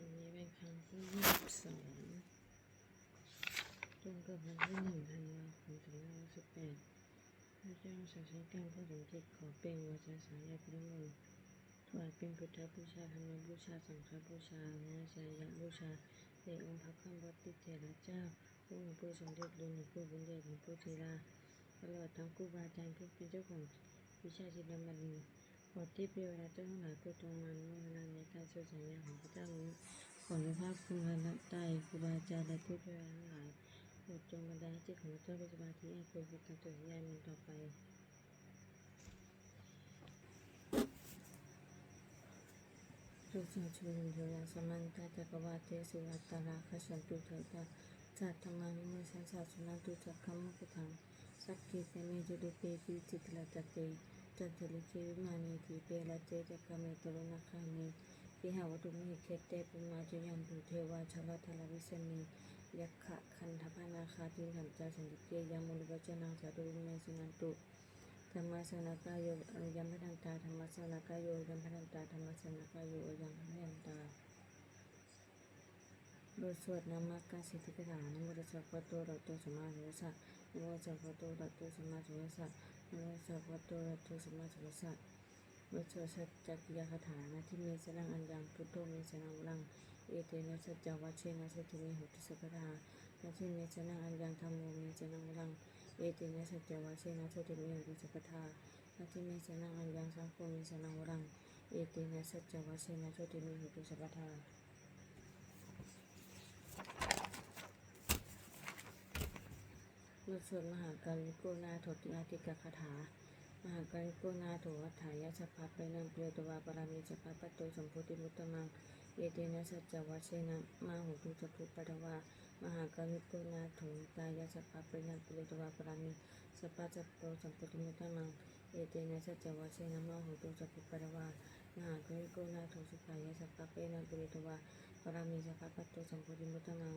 วันนี้เป็นครั้งที่ยี่สิบสองตรงกับวันที่หนึ่งธันวาคมสองพันห้าร้อยสิบแปดพระเจ้าสาสนกรรมผู้สมจิตขอเป็นวาจาสายาพระมนต์ถวายเป็นพุทธบูชาธรรมบูชาสังฆบูชานาชายบูชาแด่องค์พระคัมภีร์ติเถระเจ้าผู้หลวงปู่สมเด็จหลวงปู่บุญเดชหลวงปู่ธีราตลอดทั้งครูบาอาจารย์ผู้เป็นเจ้าของวิชาจิตรบัณ ฑิตขอที่เปรียวและเจ้าทั้งหลายผู้ตรงมันเมื่อเวลาในการช่วยสัญญาของพระเจ้านี้ขอในภาพคุณพระนับใต้ครูบาอาจารย์และผู้เปรียวทั้งหลายโปรดจงบันดาลจิตของเจ้าเป็นสมาธิให้ควรเป็นการจดสัญญามันต่อไปทุกสิ่งชุนเทวาสมันตาจักรวาเทสุวัตตาราคชันตุเถตาสัตธรรมานิเมสันสัสุนันตุจักขมุขทังสักกิเตเมจุดุเปกิจิตละตะเต จันทลิเควิมานีทีเปละเจจักเมตโรนาคานีปิหาวตุมิเคเตปุมาจยันตุเทวาชวัทลวิสนียักขะคันทพนาคาติขันจาสันติเกยามุลวัจนังสาธุเมสุนันตุธรรมสนากายโยยัมพันตาธรรมสนากายโยยัมพันตาธรรมสนากายโยยัมพันตาบทสวดนามักาสิทธิกถานโมตัสสะภะคะวะโตระหะโตสัมมาสัมพุทธัสสะนะโมตัสสะภะคะวะโตระหะโตสัมมาสัมพุทธัสสะ นะโมตัสสะภะคะวะโตอะระโตสัมาสัมพุทธัสะบทสวสัจจกิยาคาถานะที่มีสนังอันยังพุทโธมีสนังวรังเอเตนะสัจจวัชเชนะสัจจิเมหุติสัพพทานะที่มีสนังอันยังธรรมโมมีสนังวรังเอเตนะสัจจวัชเชนะสัจจิเมหุติสัพพทานะที่มีสนังอันยังสังโฆมีสนังวรังเอเตนะสัจจวัชเชนะสัจจิเมหุติสัพพทา บทสวดมหาการิโกนาโถติอาติกคาถา มหาการิโกนาโถวัฏฐายาสภาไปนังเปรียตวาปรามิสภาปโตสัมโพธิมุตตมังเอเตนะสัจจวัชเชนะมาหุตุจพุปะวามหาการิโกนาโถตายาสภาไปนังเปรียตวาปรามิสภาจัปโตสัมโพธิมุตตมังเอเตนะสัจจวัชเชนะมาหุตุจพุปะวามหาการิโกนาโถสุขายาสภาไปนังเปรียตวาปรามิสภาปโตสัมโพธิมุตตมัง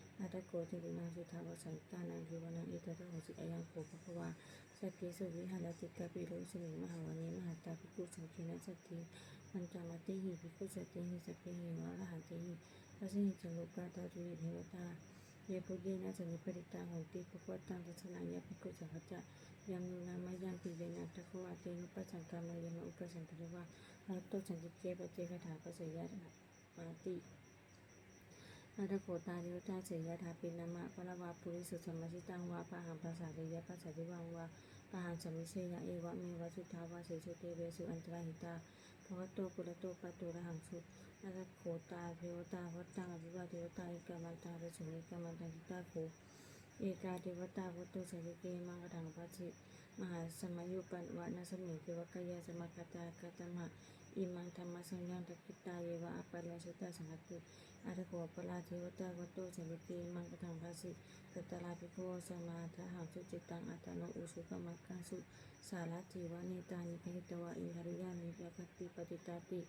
အတက်ကိုဒီနာစုထားလို့ဆိုင်တာနံဒီဝနံဧတတောဟောစီအယံကိုဘဘဝစက်ကေစုဝိဟန္တတိကပိလုံးစမိမဟာဝနေမဟာတပိကုသံခေနစတိမန္တမတိဟိပိကုသတိဟိစပိဟိဝါရဟတိသစိဉ္ဇလောကတာတုယေဒေဝတာယေဘုဒိနာဇနိပရိတံဟောတိပပတံသစနာယပိကုသဟတယံနုနာမယံပိဝေနတခောအတေနုပသံကမယမဥပသံတရဝဟတောစံတိကေပတေကထာပစေယရတိ อิตตะโหสิอายังโภภควาสัพเสุวิหารติกะปิละว่าตาภิกขุสังเกนะสัจจิปัญจมัตติหิภิกขุสัตติหิสัพเพหิวะอรหันติหิทัสสะหิจโลกาทัตุวิเทวตาเยปุเยนะสันนิปติตาโหติปะปะตังทัสสนังยะภิกขุสังฆจายามุนามายังปิเวะตะโคอาเตนุปัสยมะอุปสันตราเกปะเจคาถาปะเสยะมาตินาเดวตาเสยะถาปินามะปะละวะปุริสุสัมมาชิตังวะปะหังภาษาเดยะภาษาดิวังวะปะหังสมิเชยะเอวะเมวะสุทาวะเสสุเตเวสุอันตรหิตาภวโตปุระโตปะโตระหังสุนาคโขตาเทวตาวัตตังอภิวาเทวตาเอกามันตารสุเอกามันตังทิตาโขเอกาเทวตาวัตโตสริเกมังกถังปัจฉิมหาสมัยยุปันวะนาสมิเทวกายาสมคตากตมะ อิมังธรรมสัญญาตะกิตาเยวะอปัลลสุตาสังฆตุอาตโขปลาเทวตาวัตโตสริเกมังกถังปัจฉิกตลาภิโพสมาทะหังสุจิตังอัตโนอุสุกมักขังสุสารัติวานิตานิคหิตวะอินทริยานิยคติปฏิตาติ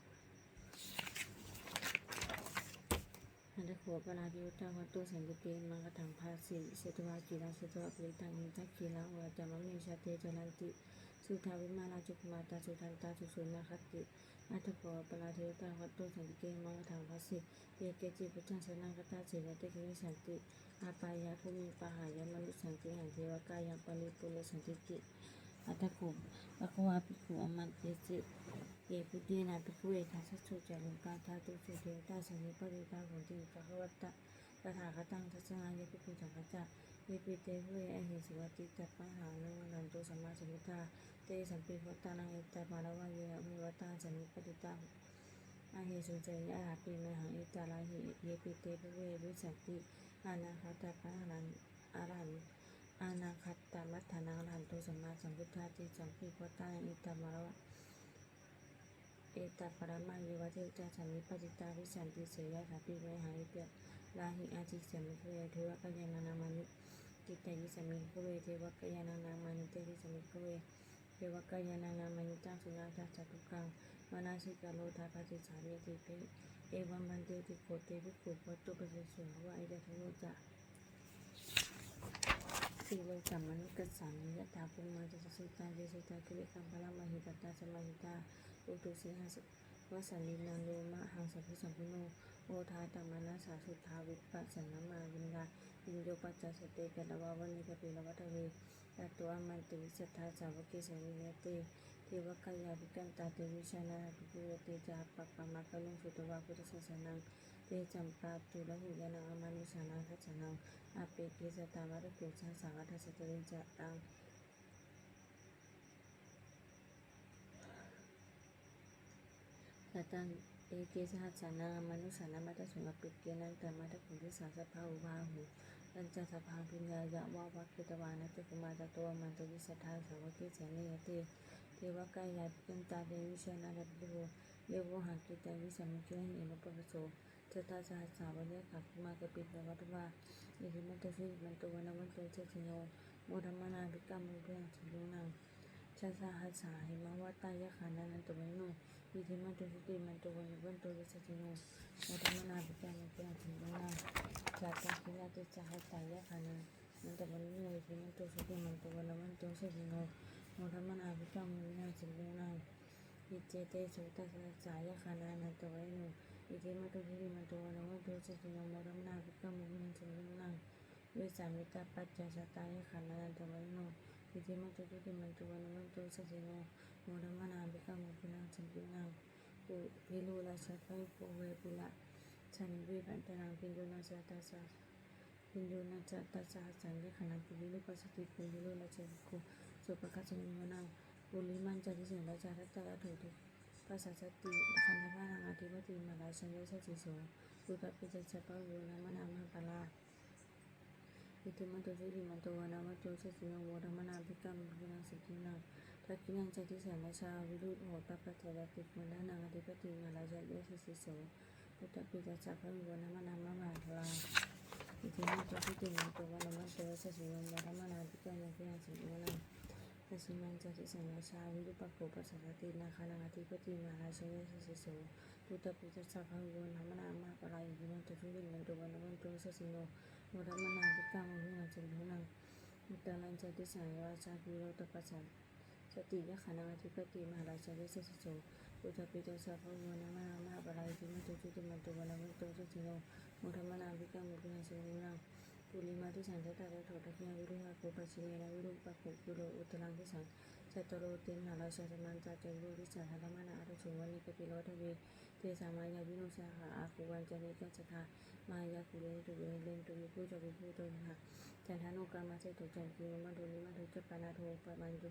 อันตะโขปนาภิวตาวัตโตสันติเกมังกถังภาสิเสตวากีราเสตวะปริตังนิจักขีลังวะจามะเมชาเตจนันติ สุทาวิมาลาจุกมาตาสุทันตาสุสุนาคติ อัตถโขปนาภิวตาวัตโตสันติเกมังถังภาสิเยเกจิปุจจังสนังกตาเสยเตกิสันติอาปายาภูมิปหายมนุสันติหันเทวกายังปริปุเรสันติติอัตถกุปะควาภิกขุอมันเตจิเยปุตินาภิกขุเอทัสสุจารุกาธาตุสุเทวตาสันนิปริตาโหติปะควัตตะตถาคตังทัสสะยะภิกขุสังฆจาเยปิเตหุเออหิสุวัติตัปปะหานังนันตุสัมมาสัมพุทธาเตสัมปิวัตตานังเอตตะมารวะเยอมิวัตตาสันนิปติตาอาหิสุเจยะหาปิเมหังเอตตาลาหิเยปิเตหุเอวิสันติอานาคตาปะหานันอารันอานาคัตตามัฏฐานังอรหันตุสัมมาสัมพุทธาเจสัมปิโกตาอิตามารวะเอตาปรมาเยวะเทวตาสันนิปติตาวิสันติเสยะถาปิเมหาอิเตลาหิอาจิเสมิเทเทวกัญญานามานิกิตตยิสมิงคเวเทวกายานังนามานิเตยิสมิงคเว วกายานังนามานิจังสุนาทัสสะทุกังมานาสิกาโลทาคาติสามิติเปเอวัมบันเตติโกเตวิคุปตุปะเสสวะไอเดทโยจะสีโลสัมมนุกัสสามิยะถาปุมาจัสสุตาเจสุตาคิริคัมพลามหิตตาสมาหิตาอุตุสิหัสวสันลินังโยมะหังสัพพสัมพุโนโอทาตมานาสาสุทาวิปัสสนามาวินดา อินโยปัจจสเตกัตวาวันนิกปิลวัตเวตัตัวมันติวิสัทธาสาวกิสังยเตเทวกายาภิกันตา เตวิชานจาปัปปะมะกะลุงสุตวาพุทธศาสนังเตจัมปาตุละหุยานังอมานุสานังทัจจนังอาเปกิสตาวะตุชาสาวัฏสตริจตังสตังเอเกสหัสสานังอมานุสานังมัตตสุงปิเกนังตมัตตคุริสาสภาอุบาหุปัญจสภาพิญญายะวาวัคคิตวานัตกุมาตตัวมันตวิสัทธาสาวกิเสนยเตเทวกายาปิกันตาเดวิชนาดับโรเยโวหักิตาวิสัมมิคิหินุปปโสจตาสหัสสาวะเยขับมากระปิตวัตวาอิริมันตสิมันตวันวันตเจติโนโมธรรมนาภิกรรมเรื่องสุลุนังชาสหัสสาหิมาวตายะขานันตวันโนอิริมันตสิมันตวันวันตเจติโนโมธรรมนาภิกรรมเรื่องสุลุนัง Jaka kina te caha taya kana Manta bani ni wiki manto suki manto wala manto suki no Mura mana abika muna siluna Ichi te suta sa caya kana nanto waino Ichi manto kiri manto wala manto suki no Mura mana abika muna siluna Wisa mita pacha sa taya kana nanto waino Ichi manto kiri manto wala manto suki no Mura mana abika muna siluna Pilula sa kai po we pula ฉันวิปันตนังพินโยนาจาตาสาพินโยนาจาตาสาสังยขณะปุริลุปัสสติปุริลุนาเจกุสุปคัจฉิมนังปุริมันจาริสินราจารัตตะถุตุภาษาสติคันธานังอธิปติมาลาชัยสัจจิโสปุตตปิจัสสะปะโยนามนามาปลาอิติมันตุสิริมันตวนามัตตุสสิโนโวธรรมนาภิกรรมนังสิกินังทักกินังจติสันราชาวิรุตโหตปัจจยติมันดานังอธิปติมาลาชัยสัจจิโสพุทธปิจจักพระวิวนมานามะมาลาอิทิมิตัวพิติมันตัววันมันตัวสสิมันวัฒมานาภิกรยังพิยังสิโนนังสสิมันจติสัญญาชาวิรุปโกปัสสตินาคานังอธิปติมาราชยสสิโสพุทธปิจจักพระวิวนะมานามะปลาอิทิมันพิติมตัววันมันตัวสสิโนวัฒมานาภิกรยังพิยังสิโนนังมุตตะลันจติสัญญาชาวิโรตปัสสติยะขานังอธิปติมาราชยสสิโสพุทธปิตาสัพพะวนามามาปะลายติมันตุจุติมันตุวันมันตุสุติโนมุธรรมนาภิกรรมุปินัสนุนังปุริมาทิสังเตตะโส పూజాపితో సర్వమనమన అపరాజిమ తుచుతుమతు బలముతో చుచును ముఠమన అంబిక ముగ్గున శివున పులిమతి సంతతార తోటకిన గురు హక్కు పశ్చిమేర గురు పక్కు గురు ఉత్తలాంగి సం చతురు తిన్నల శతమంత తెలుగు సహగమన అటు సువర్ణిక పిలవటవి తే సామాన్య వినుసహ ఆకు వంచనిక చథ మాయ కులేంటు వేలేంటు విపూజ విభూతో చంఠాను కర్మ చేతు చంటి మధులి మధు చెప్పన ధూప మంజు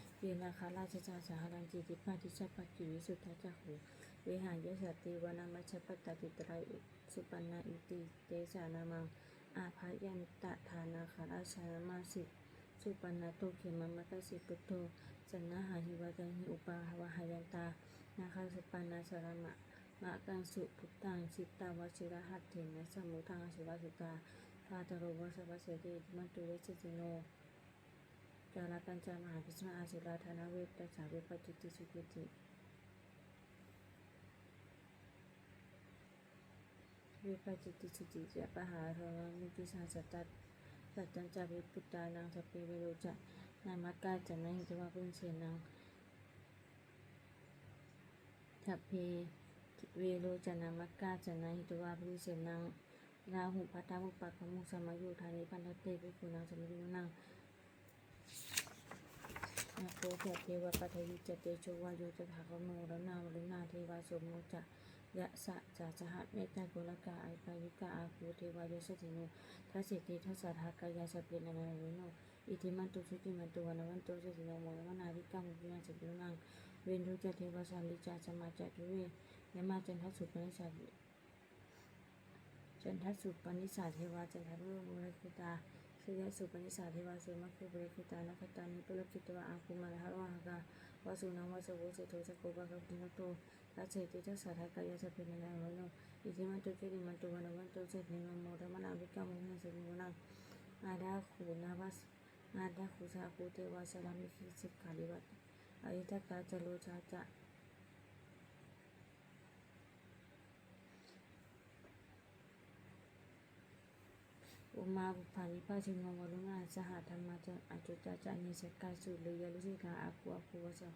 เวนาคาราชจาสหรังจิติปาทิชปัจจิวิสุทธาจักขุเวหายสติวนามัชปตติตรายสุปันนาอิติเตสานามังอาภายันตะทานาคาราชามาสิสุปันนาโตเขมมัตสิปุโตจันนาหาหิวะกันหิอุปาหวะหายันตานาคาสุปันนาสรมะมะกังสุพุทธังสิตาวชิระหัตถินะสมุทังสุรสุตาพาตโรวสวัสเดมัตุเวสจิโน จาราปัญจามหาพิสมาอาศิลาธนเวทสาเวปจิติสุกิติเวปจิติสุติจะปหาโรมิติสาสตัดสัจจัญจาวิปุตตานังสเปเวโรจะนามักกาจันนหิตวาพุนเสนังทัพเพเวโรจนามักกาจันนหิตวาพุนเสนังราหุปัตตามุปปักขมุสมายุธานิพันธเตปิปุนังสมิรุนัง นาโคเทเทวปัทวิจเตโชวาโยจะถาคโนรนาวรนาเทวาสมโมจะยะสะจาจะหัตเมตตากุลกาไอกายิกาอาคูเทวายสติโนทัสสิติทัสสะทากายาสเปนนานาโนอิติมันตุสุติมันตุวันวันตุสติโนโมรมนาวิกามุปินาสตินังเวนทุจเทวสันลิจาสมาจตุเวยมาจันทสุปนิสัจันทสุปนิสาเทวาจันทรุมุรคิตาสุยสุปนิสาเทวาสุมัคคุบริคิตานัคตานิปุลคิตวะอาคุมาลหะวะหะกาวาสุนังวาสโวเสโทสโกมโนโมรมนาวิกปิตา ดาคูนาวัสนาดาคุสาคูเทวาสลามิคิสิกขาลิวัตอายิตากาจโลชาจะอุมาบุพ umaruphani pasi ngongolunga saha tamaton acuta cani sekasu luya lusika aku aku wasa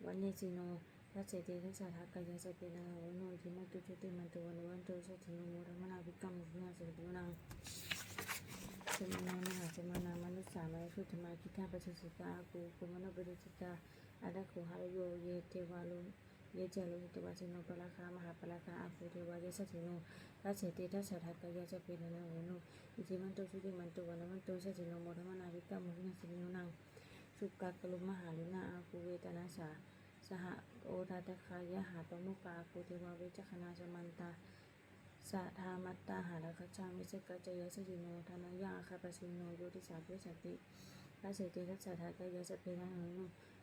wani sino rase te rasa haka ya se pena wono jino tu tu te mantu wono wanto so tino mura mana bikam guna se guna semana mana semana mana sama itu tema kita pasi suka aku kemana berita ada kuhar yo ye te walun ยาสเปนาโนทิมัตุจุติมันตุวันวันตุสัตโนโมรมนามมหาสมนามนุสสามายพุทธมาคิทาสสิกาอากูกุมโนบริจิตาอาดาคุหารโยเยเทวาลุเยเจโลหิตวาสิโนปละคามหาปละคาอาคูเทวายสัติโนทัสเสติทัสสะทากายาสเปนาโนโนอิจิมันตุสุติมันตุวันมันตุสัสสิโนโมรมนาวิกรรมวินาสตินังสุกากลุมหาลุนาอาคูเวตนาสาสหโอทาตคายะหาปมุกาอาคูเทวาเวจคณาสมันตาสะทามัตตาหาราคชามิสกัจจยสสิโนธนายาคาปสิโนโยติสาพุสติทัสเสติทัสสะทากยสเพนนโนอิติมันตุจิติมันตุวันวันตุสสิโนโมธรรมนาวิกายาจจกัจจยสสิโนสัมพิตากาลมาสิตาจุติลมาจอาจวะเตโนอาคูอาราภูปรนิ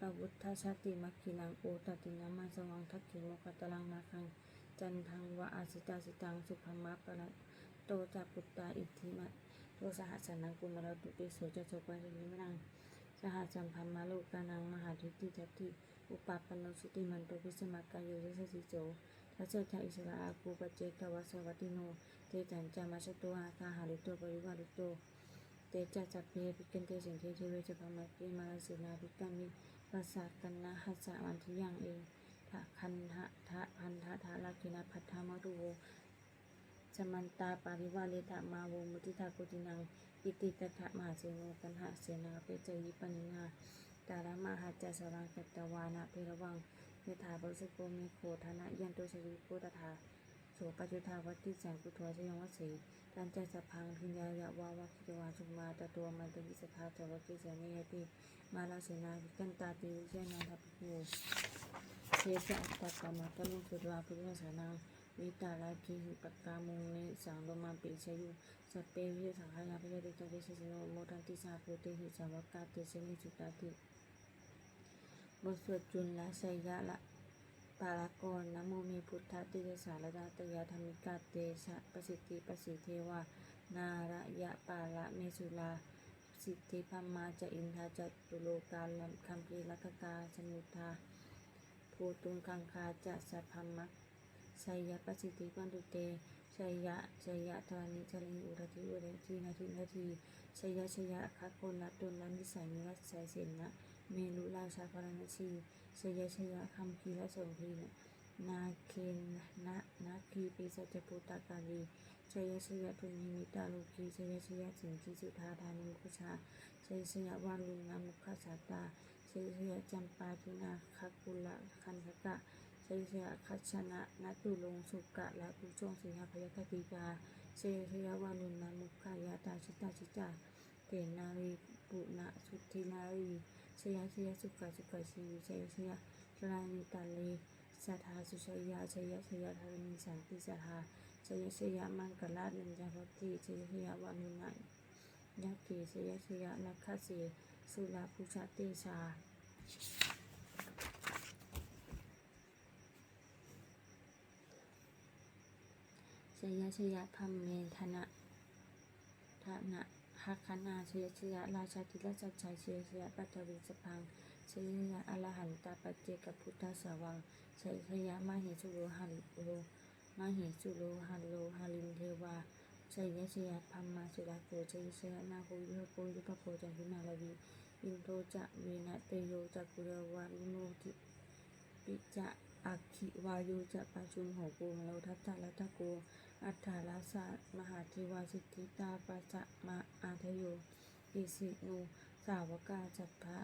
ปะวุฒชาติมัคคินังโอตตินามาสวังทักขิโมคตลังนาคัง จันทังวะอาสิตาสิตังสุภมะปะนะโตจัปุตตาอิทธิมะโตสหัสนังกุมารตุติโสจะโสปันนิมนังสหัสสัมพันมาโลกานังมหาทิฏฐิทัตถิอุปาปนโนสุติมันโตพิสมักกายโยยสสิโจทัสเสทะอิสระอาคูปัจเจกวัสวัติโนเตจันจามาชตัวอาคาหาริตัวปริวาริโต เตจัจักเพปิกันเตสิงเทเทเวจพามาเกมาลสินาภิกัมิปัสสะกันนะหัสสะวันทิยังเอทะคันทะทะพันทะทะลากินาพัทธามารุโวสมันตาปาริวาเลทะมาโวมุติทากุตินังอิติตถะมหาเสโนกันหะเสนาเปเจยิปนินาตาระมหาจัสรังกัตตวานะเพระวังเยถาบริสุโกเมโคธนะยันตุสวิโกตถา โสปัจจุทาวัตติสังกุทวชยงวัสีตันใจสพังพิญญายะวาวาคิจวาชุมาตตัวมันตวิสภาจวักิเสเนยติมาลาเสนาวิกันตาติวิเชนันทัพพิโยเทสอัตตกรรมตลุสุดวาพุทธสานังวิตาลาคิหิปกามุงเนสังโลมาปิชยุสเพวิสังขายาพิยติตติสสโนโมทันติสาภูติหิสาวกาติเสนิจุตาติบทสวดจุลละไสยะละ ปารากรนะโมเมพุทธติเดสารดาตยาธรรมิกาเตชะประสิทธิประสิเทวานาระยะปาละเมสุลาสิทธิพัมมาจะอินทาจะตุโลกาลคัมภีลักกาสมุทาภูตุงคังคาจะสัพพมักชัยยะประสิทธิปันตุเตชัยยะชัยยะธานิชลิงอุรติอุเรทีนาทีนาทีชัยยะชัยยะคัคโคนละตุนละนิสัยนิวัสสัยเสนนะ เมลุราชาพรณชีชยชยะคัมภีและสงพีนะนาเคนนะนาคีปีสัจปุตตากาลีชยชยะทุนิมิตาโลกีชยชยสิงคีสุธาธานุมุชาชยชยะวาลุนามุขสาตาชยชยะจัมปาทินาคักุละคันธกะชยชยะคัชนะนัตุลงสุกะและปุจงสิหพยคติกาชยชยะวาลุนามุขายาตาชิตาชิตาเตนารีปุณะสุทินารี ชยชยสุขะสุขะชีวิชยชยสรานิตาลีสัทธาสุชยาชยชยธรณีสันติสัทธาชยชยมังกลาเนจาภติชยชยวานุนัยยักเกชยชยนักขเสสุลาภูชาเตชาชยชยพัมเมธนะธนะ หักขณาชยชยราชาธิราชชัยชยชยปัตวิสพังชยชยอรหันตาปัจเจกพุทธสวังชยชยมาหิสุโรหันโรมาหิสุโลหันโลหาลินเทวาชัยยะชยพัมมาสุราโกชัยชยนาโควิโกยุปโพจันทินาลาวีอินโทจะเวนะเตโยจักุเรวาลุโนทิปิจะ อักขิวายุจะปัจจุมโหโกมโลทัตตะลัตโก อัฏฐาลาสะมหาเทวาสิทธิตาปัสสะมาอาทโยอิสิโนสาวกาจัพพะ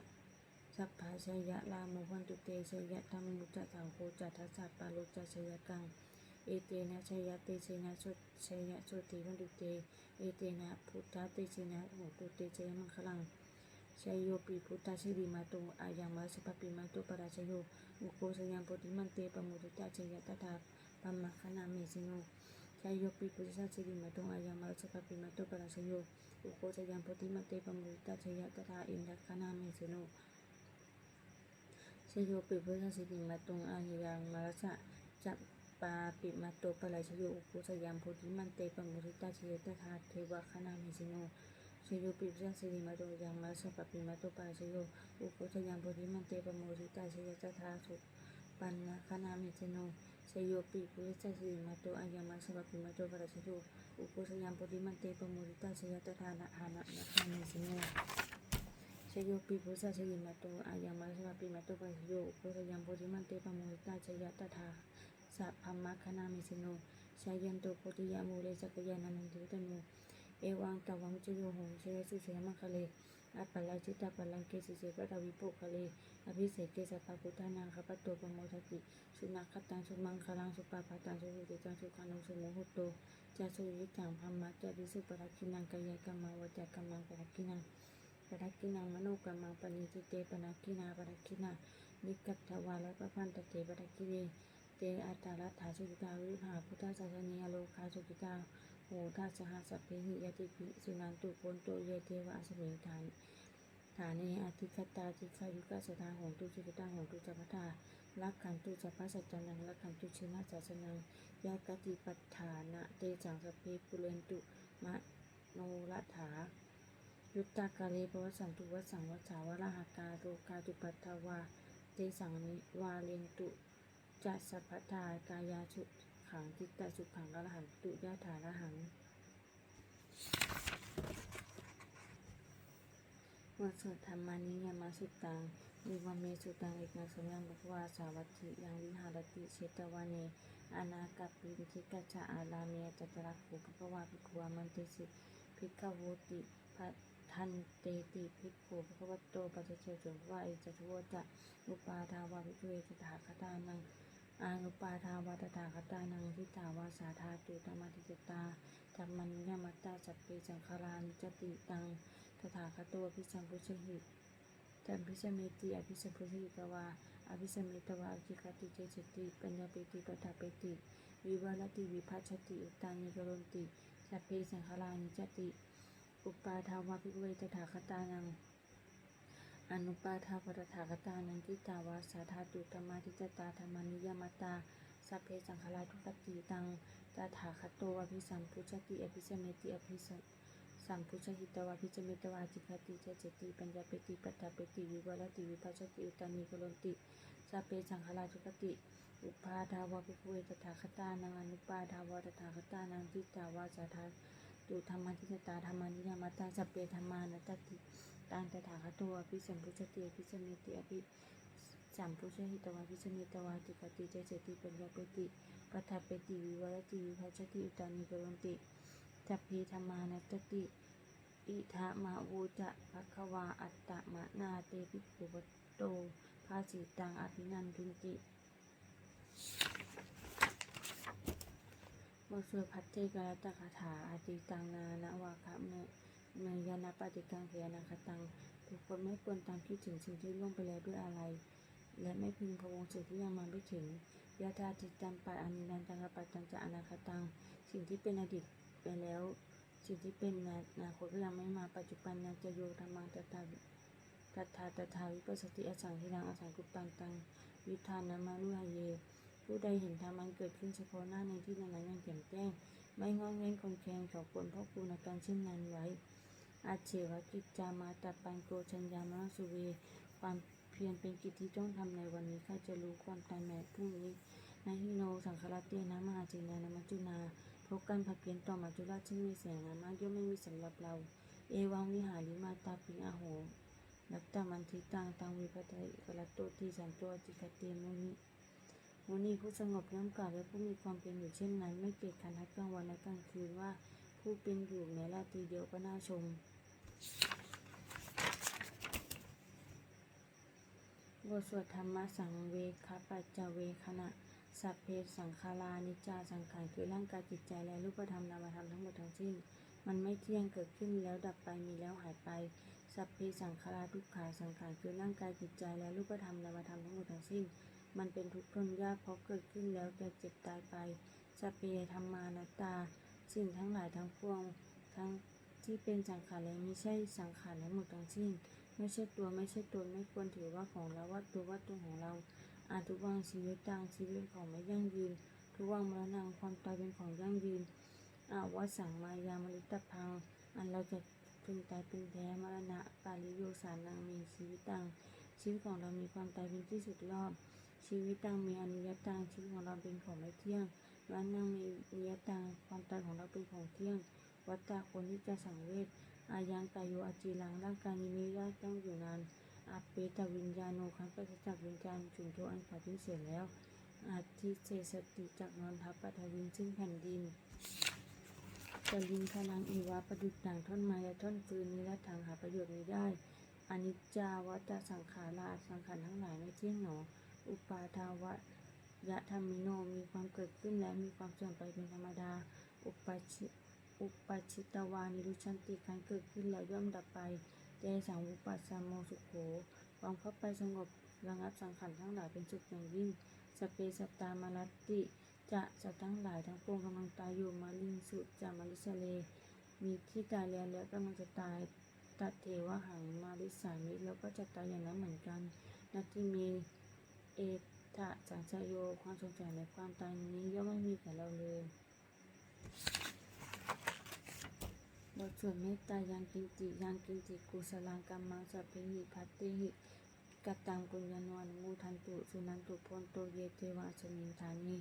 สัพพาชยะลามพันตุเตชยะธรรมุจจะสังโฆจัตถสัพปาลุจจะชยกัง เอเตนะชยะเตชนะชดชยะโชติพันตุเต เอเตนะพุทธเตชนะโหตุเตชยมังคลัง ชัยโยปิพุทธสิริมาโตอายังมาสปปิมาโตปราชโยอุโกสยังปฏิมันเตปมุติตาชยะตถาปัมมะคณาเมสิโนชายโยปิปุริสัสิริมาตงอายังมาสกปิมาตุปราชโยอุโคจยังปฏิมาเตปมุริตาชยะตถาอินดัคนาเมสโนชายโยปิปุริสัสิริมาตงอายังมาสะจัปปาปิมาโตปราชโยอุโคจยังปฏิมันเตปมุริตาชยะตถาเทวคณาเมสโน ชายโยปิปุริสัสิริมาตงอายังมาสกปิมาตุปราชโยอุโคจยังปฏิมันเตปโมริตาชยะตถาสุปันนาคณาเมสโนชโยปิปุริสสิริมาโตอายามาสวัปิมาโตปราชโยอุปสยามปฏิมันเตปโมริตาชยจตถานะหานะนะคามิสิโนชโยปิปุริสสิมาโตอายามาสวัปิมาโตปราชโยอุปสยามปฏิมันเตปโมุริตาชยตถาสัพพมะคณามิสโนชายันโตโพธิยามูเลสกยานันติตโน เอวังตวังจุโยโหเชยสุเสมังคะเลอัปปะลาจิตตปะลังเกสิเสปะทวิปุคะเลอภิเศกเกสปะพุทธานังคปะโตปโมทติสุนัขขตังสุมังคลังสุปาปาตังสุวิติตังสุขันงสุโมหุตโตจะสุวิจังพัมมะจะดิสุปรักินังกายกรรมวจกรรมังปรักินังปรักินังมโนกรรมังปณิจิเตปนักินาปรักินานิกัตถวาและปะพันตเตปรักิเร เตอัตตาลัตถาสุกิตาวิภาพุทธศาสนีอโลคาสุกิตาโหทัสหสัพเพหิยติปิสุนันตุปนโตเยเทวะสมิงฐานฐานเนอธิคตาจิขายุกะสถาหงตุสุกิตาหงตุจัปทาลักขันตุจัพสัจจนังลักขันตุชินะจัสนังยากติปัฏฐานะเตจังสพเพปุเรนตุมะโนรัฐายุตตากาเลปวสันตุวสังวัสาวรหกาโรกาตุปัตถวาเตสังนิวาเลนตุ จัสสพพทากายาชุขังทิตตสุขังกะหันตุยะถาระหังวัสสธรรมานิยมาสุตังมีวันเมสุตังเอกนัสมยังบกวาสาวัตถิยังวิหารติเชตวาเนอนากัปปินทิกัจจาอาลาเมจัตระขุภควาภิกวามันติสิภิกขวติพัทันเตติภิกขุภควโตปัจเจเจสุวาอิจทวจะอุปาทาวาภิกเวตถาคตานัง อานุปาทาวาตถาคตานังทิตาวาสาธาตุธรรมติจตาธรรมัญญมัตตาจัปเปสังคารานจติตังตถาคตโตพิสัมพุชหิจัมพิสเมติอภิสัมพุชหิตวาอภิสมิตวาจิกติเจสติปัญญาเปติปัฏฐาเปติวิวารติวิภัชติอุตานิกรนติสัพเพสังขารานิจติ อุปาทาวาภิเวตถาคตานัง อนุปาทาวตถาคตานังทิตาวาสาธาตุธรรมาทิจตาธรรมานิยมตาสัพเพสังขาราทุกติตังตถาคตโตอภิสัมพุชติอภิสเมติอภิสัสัมพุชหิตวาพิจเมตวาจิคติเจเจติปัญญาเปติปัฏฐาเปติวิวรติวิภัชติอุตานิโกรนติสัพเพสังขาราทุกติอุปาทาวาภิกขเวตถาคตานังอนุปาทาวาตถาคตานังทิตาวาสาธาตุธรรมทิจตาธรรมานิยามตาสัพเพธรรมานัตติ ตังตถาคตโตอภิสัมพุชเติอภิสเมติอภิสัมพุชหิตวาพิจเมตวาจิคติเจเจติปัญญาปติปัฏฐาเปติวิวรติวิภัชติอุตานิกรนติสัพเพธรรมานัตติอิทะมะวูจะภควาอัตตะมะนาเตปิกขุปโตภาสิตังอภินันทุนติบทสวดพัทเทกรตคาถาอาติตังนานวาคะเม เมยานาปฏิกังเขยนาคตังทุกคนไม่ควรตามคิดถึงสิ่งที่ล่วงไปแล้วด้วยอะไร และไม่พึงพวงสิ่งที่ยังมาไม่ถึงยะธาจิตตังปัอานินันตังกปัจจังจะอนาคตัง สิ่งที่เป็นอดีตไปแล้ว สิ่งที่เป็นอนาคตก็ยังไม่มาปัจจุบันยังจะโยธรรมังตถาตถาตถาวิปัสสติอสังหิรังอสังกุปตังตังวิธานามาลุหะเย ผู้ใดเห็นธรรมันเกิดขึ้นเฉพาะหน้าในที่นั้นอย่างแจ่มแจ้ง ไม่งอนเว้นคนแขงเขาควรพ่อครูในการเช่นนั้นไว้ อาเฉวกิจจามาตัดปันโกชัญญามนสุเว ความเพียรเป็นกิจที่ต้องทำในวันนี้ใครจะรู้ความตายแม้พรุ่งนี้นาฮิโน สังครัตเตนะมหาเจนานามัจจุนาพบกันผัดเพียนต่อมัจจุราชที่มีแสงงามมากย่อมไม่มีสำหรับเรา เอวังวิหาริมาตาปิงอาโหนัตตามันทิตังตังวิพัตติกรัตโตติสันโตจิกเตมุนิมุนีผู้สงบย่อมกล่าวและผู้มีความเป็นอยู่เช่นนั้น ไม่เกียจคร้านทั้งกลางวันและกลางคืนว่า ผู้เป็นอยู่แม้ราตีเดียวก็น่าชม บทสวดธรรมสังเวคปัจจเวคณะสัพเพสังขารานิจจาสังขารคือร่างกายจิตใจและรูปธรรมนามธรรมทั้งหมดทั้งสิ้น มันไม่เที่ยงเกิดขึ้นแล้วดับไปมีแล้วหายไป สัพเพสังขาราทุกขาสังขารคือร่างกายจิตใจและรูปธรรมนามธรรมทั้งหมดทั้งสิ้น มันเป็นทุกข์ทนยากเพราะเกิดขึ้นแล้วแก่เจ็บตายไป สัพเพธรรมานัตตา สิ่งทั้งหลายทั้งปวงทั้งที่เป็นสังขารและไม่ใช่สังขารทั้งหมดทั้งสิ้น ไม่ใช่ตัวไม่ใช่ตนไม่ควรถือว่าของเราว่าตัวว่าตนของเราอาทุกวังชีวิตตังชีวิตของไม่ยั่งยืน ทุกวังมรณะความตายเป็นของยั่งยืนอาวสังมายามริตพัง อันเราจะพึงตายเป็นแท้มรณะปาลิโยสานังมีชีวิตตังชีวิตของเรามีความตายเป็นที่สุดรอบ ชีวิตตังมีอนิยตังชีวิตของเราเป็นของไม่เที่ยงวันนังมีนิยตังความตายของเราเป็นของเที่ยง วัตตาคนที่จะสังเวช อายังกายโยอาจีรังร่างกายนี้ไม่ได้ต้องอยู่นานอาเปตวิญญาโนคันปราศจากวิญญาณจุนโทอันขาดที่เสียแล้วอาทิเศสติจากนอนทับปัทวินซึ่งแผ่นดินตลิงคลังอีวาประดุจดังท่อนไม้และท่อนฟืนนี้และทางหาประโยชน์นี้ได้อนิจจาวัตสังขาราสังขารทั้งหลายไม่เที่ยงหนอ อุปาทาวะยะธรรมิโนมีความเกิดขึ้นและมีความเสื่อมไปเป็นธรรมดา อุปาชิ อุปชิตวานิรุชันติการเกิดขึ้นแล้วย่อมดับไปเตสังอุปัสสมโมสุโขความเข้าไปสงบระงับสังขารทั้งหลายเป็นสุขอย่างยิ่งสเปสตตามารัตติจะสัตว์ทั้งหลายทั้งปวงกำลังตายอยู่มาลิงสุจามาริสเล มีที่ตายแล้วแล้วกำลังจะตายตัดเทวะหังมาริสามิแล้วก็จะตายอย่างนั้นเหมือนกันนัตติเมเอทะสังชโยความสงสัยในความตายนี้ย่อมไม่มีแก่เราเลย บทสวดเมตตายังกินจิยังกินจิกุสลังกัมมังสัพเพหิพัตติหิกตังปุญญานวนมูทันตุสุนันตุพนโตเยเทวะสมิงฐานี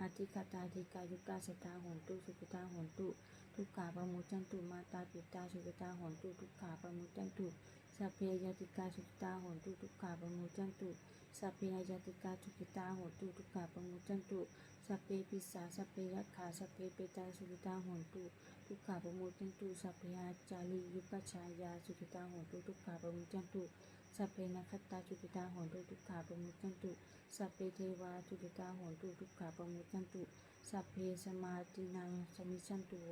อาทิคตาธิกายุกาสตาหนตุสุกตาหนตุทุกขาปมุจจันตุมาตาปิตาสุกตาหนตุทุกขาปมุจจันตุสัพเพยติกาสุกตาหนตุทุกขาปมุจจันตุสัพเพยติกาสุกตาหนตุทุกขาปมุจจันตุสัพเพปิสาสัพเพยัคขาสัพเพเปตาสุกตาหนตุ ทุกขาปมุจันตุสัพเพอาจารียุปชายาสุขิตาโหตุทุกขาปมุจันตุสัพเพนัคตาสุขิตาโหตุทุกขาปมุจันตุสัพเพเทวาสุขิตาโหตุทุกขาปมุจันตุสัพเพสมาตินังสมิชันตุโว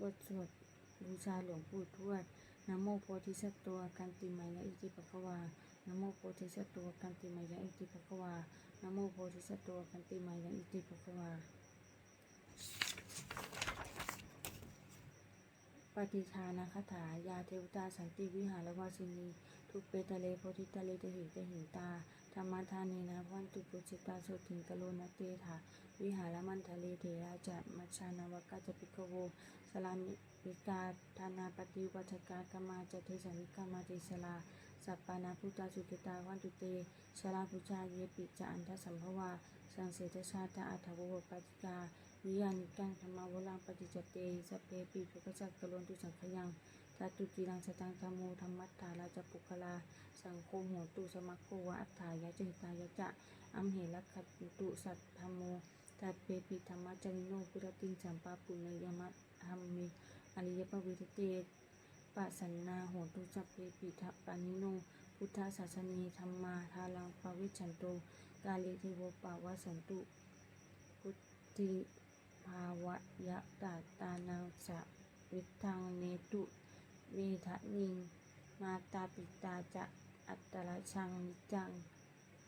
บทสวดบูชาหลวงปู่ทวดนโมโพธิสัตว์ตัวกันติมายะอิติปะควานโมโพธิสัตว์ตัวกันติมายะอิติปะควานโมโพธิสัตว์ตัวกันติมายะอิติปะควา ปฏิทานาคาถายาเทวตาสันติวิหารวาสินี ทุกเปตะเลโพธิตะเลตะหิตะหิตาธรรมทานีนาวันตุปุจิตาโสติงกะโลนาเตถาวิหารมันทะเลเทราจัมัชานาวกาจปิกโวสลานิปกาธานาปฏิวัชกากมาจเทสนิกามาเตสลาสัปปานาพุตตาสุกิตาวันตุเตชลาพุชาเยปิจาอันทสัมภวาสังเสตชาตาอัทวโวปฏิกา วิยานิกังธรรมาวลังปฏิจจเตสเพปิภุกจักตะลนตุสังขยังทัตุกีรังสตังธรรมโมธรรมัตถาราจปุคลา สังโฆโหตุสมัคโควะอัฏฐายะจหิตายะจะอัมเหลักขตุสัตธรรมโมทัตเปปิธรรมจริโนพุรติงสัมปาปุเนยมะธรรมมิอริยปวิทเตปะสันนาโหตุสัพเพปิทะปานิโนพุทธศาสนีธรรมาทาลังปวิชันโตกาเลเทโวปาวะสันตุพุทธิ ภาวะยะตาตานังสะวิทังเนตุเวทะนิง มาตาปิตาจะอัตตะชังนิจัง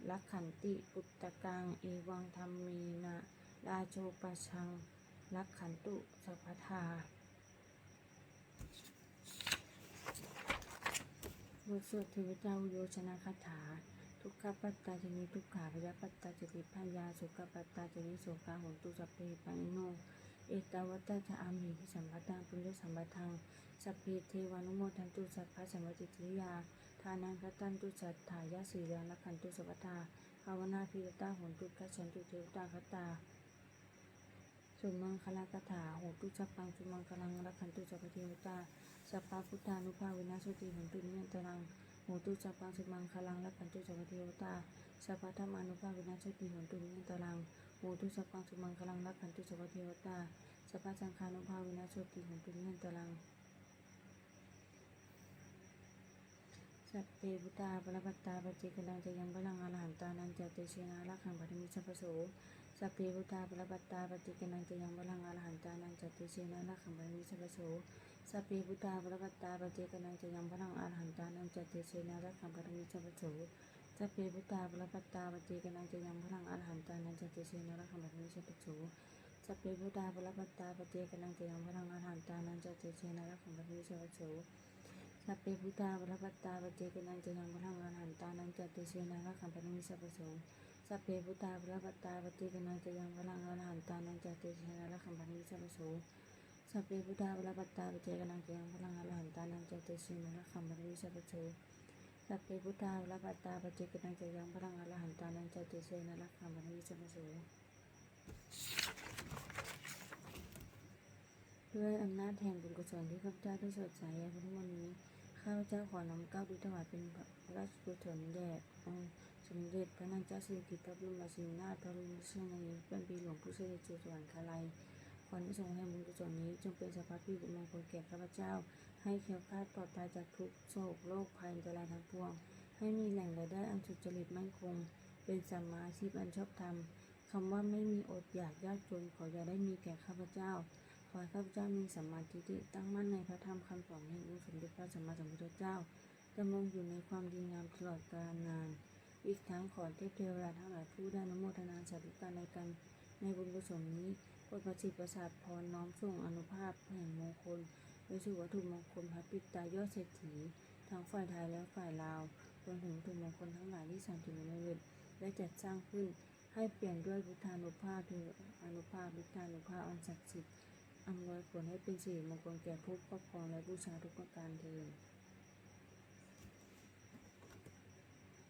ลักขันติปุตตะกังเอวังธรรมเมนะราโชปชังลักขันตุสัพพทาบทสวดเทวเจ้าโยชนะคาถา ทุกขปัตตาจนิทุกขาพยาปัตตาจติพยาสุขปัตตาจนิโสกาหนตุสัพเพปานิโน เอตาวัตตาจะอามิสัมปตังปุญญสัมปทังสัพเพเทวานุโมทันตุสัพพะสัมปติทิยา ทานังคตันตุสัตถายาสีรังละขันตุสัพพทาขาวนาพิรตาโหนตุกัจฉันตุเทวตาคตาสุมังคลากถาโหตุจักปังสุมังคลังรักขันตุจักรเทวตาสัพพะพุทธานุภาเวนะสุติหันตุนิยันตรัง โหตุจักปังสุมังคลังรักขันตุจักรเทวตาสัพพะธรรมานุภาเวนะสุติหนตุนินตรังโหตุจักปังสุมังคลังรักขันตุจักรเทวตาสัพพะสังฆานุภาเวนะสุติหนตุนินตรังสัพเพพุทธาปรปัตตาปเจกนังจะยังพลังอรหันตานันจะเตเชนะลักขังปัทมิสัพโส สัพเพพุทธาปรปัตตาปเจกนังจะยังพลังอรหันตานันจะเตเชนะลักขังปัทมิสัพพโสสัพเพพุทธาปรปัตตาปเจกนังจะยังพลังอรหันตานันจะเตเชนะลักขังปัทมิสัพพโสสัพเพพุทธาปรปัตตาปเจกนังจะยังพลังอรหันตานันจะเตเชนะลักขังปัทมิสัพพโสสัพเพพุทธาปรปัตตาปเจกนังจะยังพลังอรหันตานันจะเตเชนะลักขังปัทมิสัพพโสสัพเพพุทธาปรปัตตาปเจกนังจะยังพลังอรหันตานังจติเชนะระขังปนิมิสัพพโส สัพเพพุทธาปรปัตตาปเจกนังจะยังพลังอรหันตานังจติเชนะระขังปนิมิสัพพโสสัพเพพุทธาปรปัตตาปเจกนังจะยังพลังอรหันตานังจติเชนะระขังปนิมิสัพพโสสัพเพพุทธาปรปัตตาปเจกนังจะยังพลังอรหันตานังจติเชนะระขังปนิมิสัพพโสด้วยอำนาจแห่งบุญกุศลที่ข้าพเจ้าได้สดใสในพุทธมนต์นี้ข้าพเจ้าขอน้อมก้าวดุถวายเป็นพระราชกุศลแด่องค์ สมเด็จพระนางเจ้าสิริกิติ์พระบรมราชินีนาถพระบรมราชินีเป็นปีหลวงผู้เสด็จสู่สวรรคาลัยขออนิสงส์แห่งบุญกุศลนี้ จงเป็นสัพพะพิบุญมงคลแก่ข้าพเจ้า ให้แคล้วคลาดปลอดภัยจากทุกโศกโรคภัยอันตรายทั้งปวง ให้มีแหล่งรายได้อันสุจริตมั่นคง เป็นสัมมาอาชีพอันชอบธรรมคำว่าไม่มีอดอยากยากจนขออย่าได้มีแก่ข้าพเจ้าขอให้ข้าพเจ้ามีสัมมาทิฏฐิตั้งมั่นในพระธรรมคำสอนแห่งองค์สมเด็จพระสัมมาสัมพุทธเจ้าดำรงอยู่ในความดีงามตลอดกาลนาน อีกทั้งขอเทพเทวดาทั้งหลายผู้ได้อนโมทนาสาธุการในการในบุญกุศลนี้โปรดประสิทธิ์ประสาทพรน้อมส่งอนุภาพแห่งมงคลไปสู่วัตถุมงคลพระปิตายอดเศรษฐีทั้งฝ่ายไทยและฝ่ายลาวรวมถึงวัตถุมงคลทั้งหลายที่สั่งถึงในเวทได้จัดสร้างขึ้นให้เปลี่ยนด้วยพุทธานุภาพคืออนุภาพพุทธานุภาพอันศักดิ์สิทธิ์อำนวยผลให้เป็นสิริมงคลแก่ผู้ครอบครองและผู้ชาทุกประการเถิด